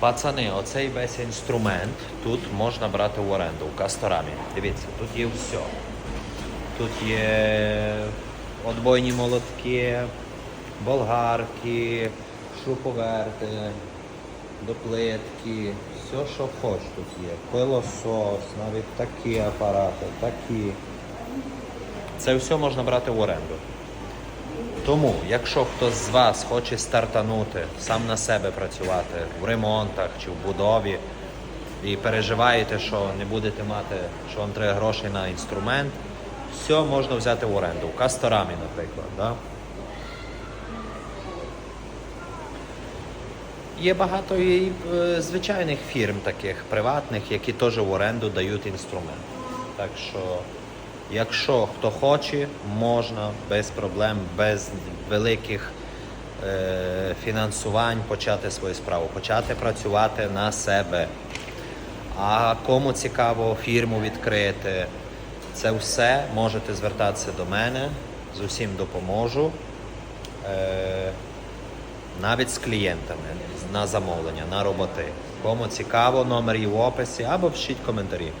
Пацани, оцей весь інструмент тут можна брати в оренду у Касторамі. Дивіться, тут є все. Тут є отбойні молотки, болгарки, шуруповерти, доплитки, все, що хоч тут є. Пилосос, навіть такі апарати, такі. Це все можна брати в оренду. Тому, якщо хтось з вас хоче стартанути, сам на себе працювати в ремонтах чи в будові, і переживаєте, що не будете мати, що вам треба грошей на інструмент, все можна взяти в оренду. У Касторамі, наприклад. Да? Є багато і е, звичайних фірм, таких приватних, які теж в оренду дають інструмент. Так що, якщо хто хоче, можна без проблем, без великих е, фінансувань почати свою справу, почати працювати на себе. А кому цікаво фірму відкрити, це все можете звертатися до мене, з усім допоможу. Е, навіть з клієнтами на замовлення, на роботи. Кому цікаво, номер є в описі або пишіть коментарі.